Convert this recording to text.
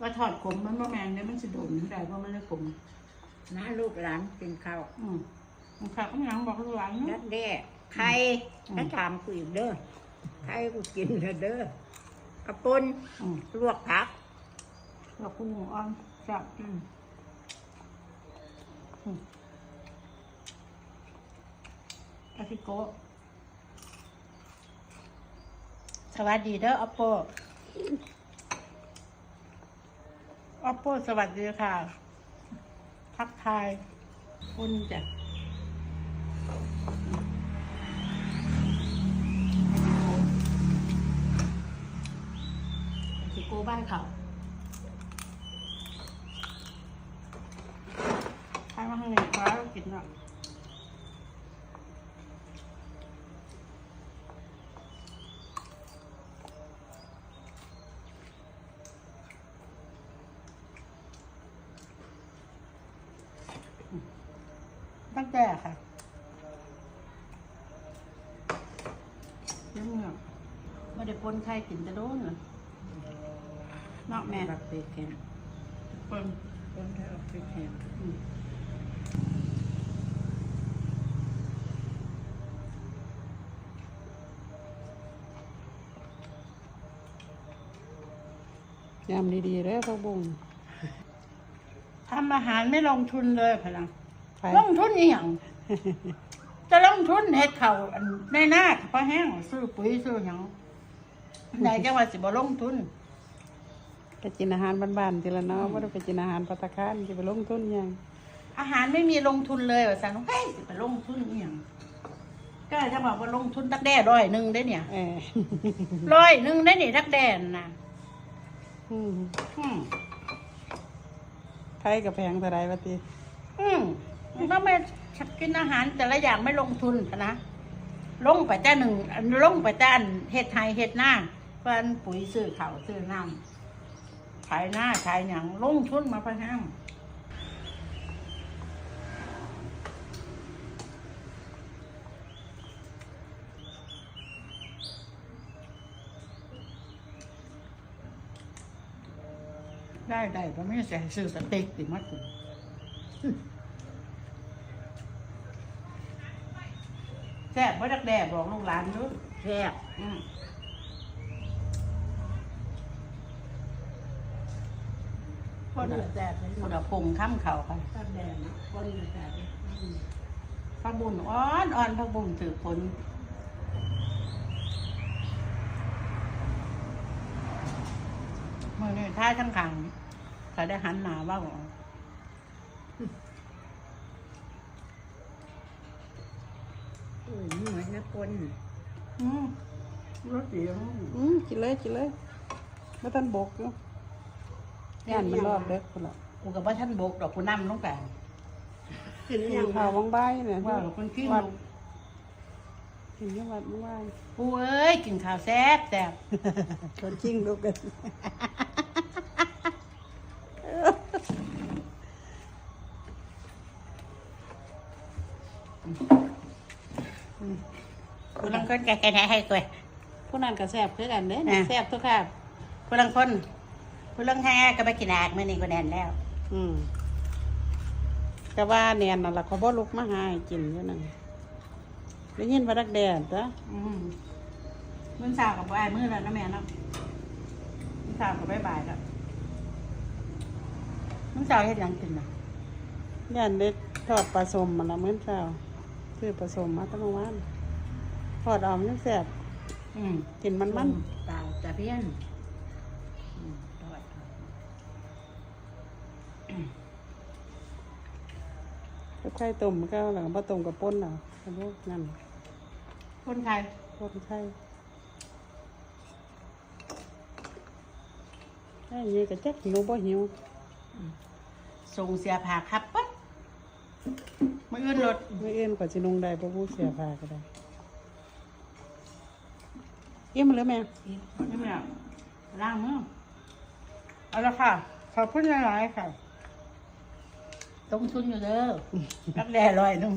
ว่าถอดขมมันบ่แมนเนี่ยมันสิโดนได้เพราะมันเลยขมนะลูกหลานกินข้าวอืมมันขาดก็ยังบอกลูกหลานนัเนาะดแด้ไข่ถ้าถามกูอีกเด้อไข่กูกินเถอะเด้อกระปุนอืมลวกผักแล้วกุ้งอ่อนจับอืมอาทิโกะสวัสดีเด้อออปโป ออปโปสวัสดีค่ะ ทักทายคุณจ้ะสิโกบ้านเขาใครมาข้างในฟ้าเรากินหน่อย ตั้งแต่ค่ะเรื่องเงาไม่ได้ปนใครกินแต่โดนเหรอเนอกแม่บักเปียกแข็งปนคนเธอเอาไปแข็งอืมยำดีๆเลยพ่อบุ้งทำอาหารไม่ลงทุนเลยพะนังไป ลงทุนอีหยังจะลงทุนเฮ็ดเขาวอันในหน้าพอแห้งซื้อปุ๋ยซื้อหยังไหนจังว่าสิบ่ลงทุนไปกินอาหารบ้านๆทีละเนาะว่าได้ไปกินอาหารปัตตาคารจะไปลงทุนหยังอาหารไม่มีลงทุนเลยว่าซั่นเฮ้ยสิไปลงทุนอีหยังก็จะบอกว่าลงทุนตักแด้ร้อยหนึ่งได้เนี่ยเออร้อยหนึ่งได้นี่ทักแดนนะอืมอืมไทยกับแพงเท่าไรวะตีอืม มันก็ไม่กินอาหารแต่ละอย่างไม่ลงทุนนะลงไปแต่หนึ่งลงไปแต่อันเห็ดไทยเห็ดหน้าเพื่อนปุ๋ยซื้อเขาวซื้อน้ำขายหน้าขายหยังลงทุนมาพะห้ามได้ได้เพราะไม่ใส่ซื้อสเต็กติมากิน แซ่บว่าดักแด่บอกลูกหลานด้วยแซ่บอืมคนละแซ่บคนละพงข้ามเขาค่ะตักแดงคนละแซ่บพักบุญอ่อนอ่อนพักบุญถือผลเมื่อนี้ท่าทั้งขังเขาได้หันหนาว่าบอก นนะคน อืมรถเสียงอืมกินเลยกินเลยไม่ทันบกอยู่ย่านมันรอบเด็กคนละกูกับว่าท่านบกดอกกูนั่ลงไปกินกิยังนข้าววังใบายเนี่ยว่าคนขี้วัดลูกกินที่วัดวังใบายกูเอ้ยกินข้าวแซ่บแซ่บคนจริงลูกกัน คนแก่ไหนให้กูผู้นั้นก็แซ่บคือกันเด้อะแซ่บทุกครับกูลังคนกูลังแห่ก็ไปกินอากมื่อนี้กูแน่นแล้ว อืมก็ว่าเนียนนั่นล่ะเขาบ่ลุกมาหาให้กินอยู่นั่นได้ยินว่าดักแดดจ้ะอืมมื้อเช้ากับบ่ายมื้อแล้วนะแม่เนาะมื้อเช้ากับบ่ายๆแล้วมื้อเช้าเฮ็ดหยังกินน่ะย่านเด็ดทอดปลาสมมันละมื้อเช้าซื้อปลาสมมาตั้งวัน ทอดเออมยังแซ่บอืมกินมันมันเปล่าตะเพียนอืมทอดก็ไข่ต้มก็หลังบ่ต้มกับป่นเอาอันนี้นั่นคนไทยป่นไข่ไอ้นี่ก็จักหิวบ่หิวส่งเสียผาครับปั๊บมื้ออื่นรถมื้ออื่นก็สินุงได้บ่ผู้เสียผ้าก็ได้ อิ่มแล้วแม่นี่แม่ล้างมือเอาละค่ะ ขอบคุณหลายๆค่ะลงทุนอยู่เด้อรักแด่ร้อยหนึง